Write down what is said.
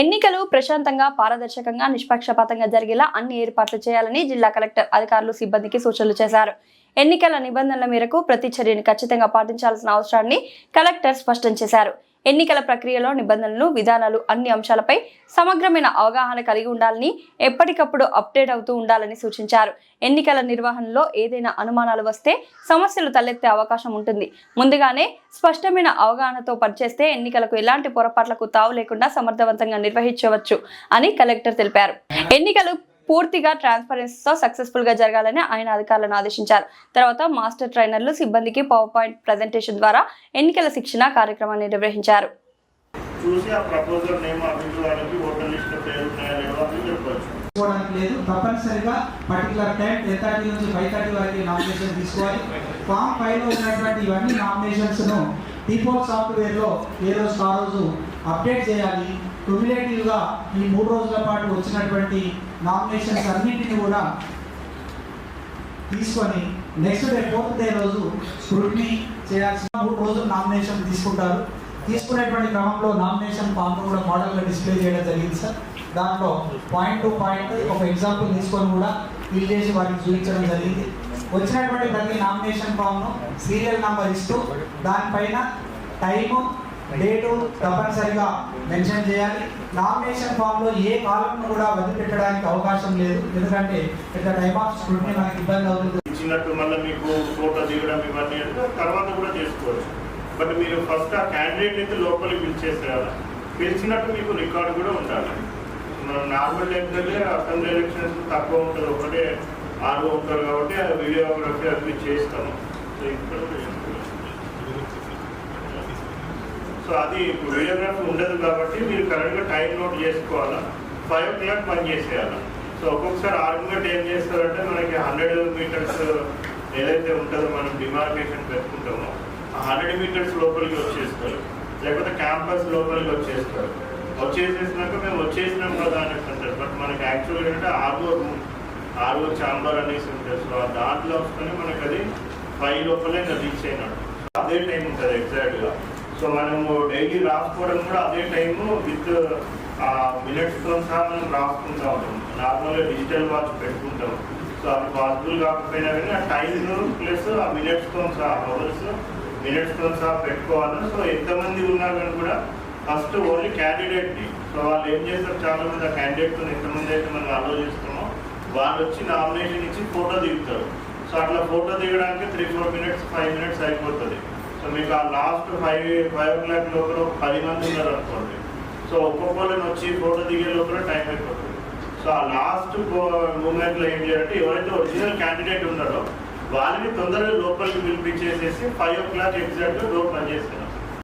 ఎన్నికలు ప్రశాంతంగా పారదర్శకంగా నిష్పక్షపాతంగా జరిగేలా అన్ని ఏర్పాట్లు చేయాలని జిల్లా కలెక్టర్ అధికారులు సిబ్బందికి సూచనలు చేశారు. ఎన్నికల నిబంధనల మేరకు ప్రతి చర్యని ఖచ్చితంగా పాటించాల్సిన అవసరాన్ని కలెక్టర్ స్పష్టం చేశారు. ఎన్నికల ప్రక్రియలో నిబంధనలు విధానాలు అన్ని అంశాలపై సమగ్రమైన అవగాహన కలిగి ఉండాలని ఎప్పటికప్పుడు అప్డేట్ అవుతూ ఉండాలని సూచించారు. ఎన్నికల నిర్వహణలో ఏదైనా అనుమానాలు వస్తే సమస్యలు తలెత్తే అవకాశం ఉంటుంది. ముందుగానే స్పష్టమైన అవగాహనతో పనిచేస్తే ఎన్నికలకు ఎలాంటి పొరపాట్లకు తావు లేకుండా సమర్థవంతంగా నిర్వహించవచ్చు అని కలెక్టర్ తెలిపారు. ఎన్నికలు పూర్తిగా ట్రాన్స్పరెన్సీతో సక్సెస్ఫుల్గా జరగాలని ఆయన అధికారులను ఆదేశించారు. తర్వాత మాస్టర్ ట్రైనర్లు సిబ్బందికి పవర్ పాయింట్ ప్రజెంటేషన్ ద్వారా ఎన్నికల శిక్షణ కార్యక్రమాన్ని నిర్వహించారు. చూసి ఆ ప్రపోజల్ నేమ్ అభివృద్ధి ఓటర్ లిస్ట్ పేరు ఉన్నాయా లేవో అని చెప్పవచ్చు తీసుకోవడానికి లేదు. తప్పనిసరిగా పర్టికులర్ టైం టెన్ థర్టీ నుంచి ఫైవ్ థర్టీ వరకు నామినేషన్ తీసుకోవాలి. ఫామ్ ఫైవ్లో ఉన్నటువంటి ఇవన్నీ నామినేషన్స్ను డిఫాల్ట్ సాఫ్ట్వేర్లో ఏ రోజు ఆ రోజు అప్డేట్ చేయాలి. క్యుములేటివ్గా ఈ మూడు రోజుల పాటు వచ్చినటువంటి నామినేషన్స్ అన్నింటినీ కూడా తీసుకొని నెక్స్ట్ డే ఫోర్త్ డే రోజు స్క్రూటినీ చేయాల్సిన మూడు రోజులు నామినేషన్ తీసుకుంటారు. తీసుకునేటువంటి క్రమంలో నామినేషన్ ఫామ్ కూడా మోడల్గా డిస్ప్లే చేయడం జరిగింది సార్ దాంట్లో పాయింట్ టు పాయింట్ ఒక ఎగ్జాంపుల్ తీసుకొని కూడా ఫిల్ చేసి వారికి చూపించడం జరిగింది. వచ్చినటువంటి ప్రతి నామినేషన్ ఫామ్ను సీరియల్ నంబర్ ఇస్తూ దానిపైన టైము డేటు తప్పనిసరిగా మెన్షన్ చేయాలి. నామినేషన్ ఫామ్లో ఏ కాలంను కూడా వదిలిపెట్టడానికి అవకాశం లేదు. ఎందుకంటే పెద్ద టైప్ ఆఫ్ స్క్రూటినీ మనకి ఇబ్బంది అవుతుంది. ఇచ్చినట్టు మళ్ళీ మీకు ఫోటో దిగడం ఇవన్నీ తర్వాత కూడా చేసుకోవచ్చు. బట్ మీరు ఫస్ట్ ఆ క్యాండిడేట్ అయితే లోపలికి పిలిచేసేయాలి? పిలిచినట్టు మీకు రికార్డు కూడా ఉండాలి. నార్మల్ ఎన్నికలే అసెంబ్లీ ఎలక్షన్స్ తక్కువ ఉంటుంది. ఒకటే ఆరు ఉంటారు కాబట్టి వీడియోగ్రఫీ అవి చేస్తాము సో ఇక్కడ కూడా చేసుకోవచ్చు. సో అది ఇప్పుడు వీడియోగ్రఫీ ఉండదు కాబట్టి మీరు కరెక్ట్గా టైం నోట్ చేసుకోవాలా? ఫైవ్ ఓ క్లాక్ పని చేసేయాలా? సో ఒక్కొక్కసారి ఆర్గ్యుమెంట్ ఏం చేస్తారంటే మనకి హండ్రెడ్ మీటర్స్ ఏదైతే ఉంటుందో మనం డిమార్కేషన్ పెట్టుకుంటామో ఆ హండ్రెడ్ మీటర్స్ లోపలికి వచ్చేస్తారు. లేకపోతే క్యాంపస్ లోపలికి వచ్చేస్తారు. వచ్చేసేసినాక మేము వచ్చేసినాం కదా అనేసి అంటారు. బట్ మనకి యాక్చువల్గా ఏంటంటే ఆర్ఓ రూమ్ ఆర్ఓ ఛాంబర్ అనేసి ఉంటుంది. సో ఆ దాంట్లో వస్తేనే మనకి అది ఫైవ్ లోపలే రీచ్ అయినాడు అదే టైం ఉంటుంది ఎగ్జాక్ట్గా. సో మనము డైలీ రాసుకోవడం కూడా అదే టైము విత్ మినిట్స్తో సహా మనం రాసుకుంటా. ఉంటాం నార్మల్గా డిజిటల్ వాచ్ పెట్టుకుంటాం. సో అది పాసిబుల్ కాకపోయినా కానీ ఆ టైం ప్లస్ ఆ మినిట్స్తో సహా అవర్స్ మినిట్స్తో సహా పెట్టుకోవాలి. సో ఎంతమంది ఉన్నా కానీ కూడా ఫస్ట్ ఓన్లీ క్యాండిడేట్ని సో వాళ్ళు ఏం చేస్తారు? చాలా మంది ఆ క్యాండిడేట్తో ఎంతమంది అయితే మనం ఆలోచిస్తామో వాళ్ళు వచ్చి నామినేషన్ ఇచ్చి ఫోటో దిగుతారు. సో అట్లా ఫోటో దిగడానికి three four minutes five minutes అయిపోతుంది. మీకు ఆ last five five o'clock లోపల ఒక పది మంది ఉన్నారు అనుకోండి. సో ఒక్కొక్కరిని వచ్చి ఫోటో దిగే లోపల టైం అయిపోతుంది. సో ఆ లాస్ట్ మూమెంట్లో ఏం చేయాలంటే ఎవరైతే ఒరిజినల్ క్యాండిడేట్ ఉన్నారో వాళ్ళని తొందరగా లోపలికి పిలిపించేసేసి five o'clock exact door పనిచేస్తున్నారు